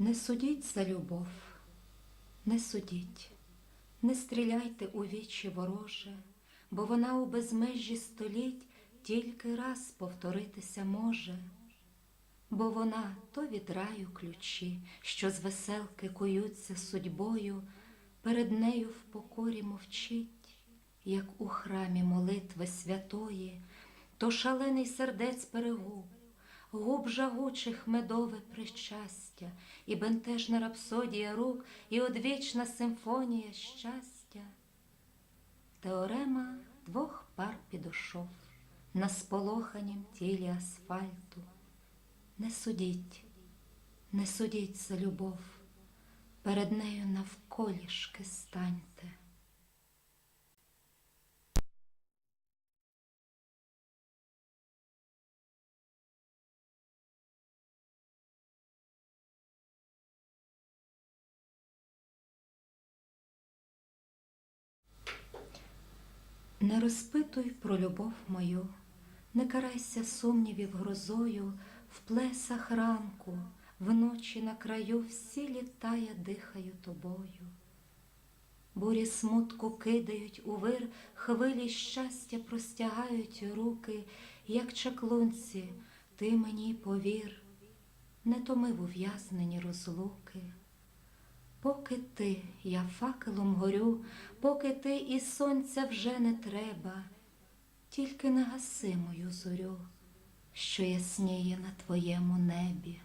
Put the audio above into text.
Не судіть за любов, не судіть, не стріляйте у вічі вороже, бо вона у безмежі століть тільки раз повторитися може, бо вона то від раю ключі, що з веселки куються судьбою, перед нею в покорі мовчить, як у храмі молитви святої, то шалений сердець перегуб, губ жагучих медове причастя, і бентежна рапсодія рук, і одвічна симфонія щастя. Теорема двох пар підошов на сполоханім тілі асфальту. Не судіть, не судіть за любов, перед нею навколішки станьте. Не розпитуй про любов мою, не карайся сумнівів грозою, в плесах ранку, вночі на краю всі літа дихаю тобою. Бурі смутку кидають у вир, хвилі щастя простягають руки, як чаклунці, ти мені повір, не томив ув'язнені розлуки. Поки ти, я факелом горю, поки ти і сонця вже не треба, тільки нагаси мою зорю, що ясніє на твоєму небі.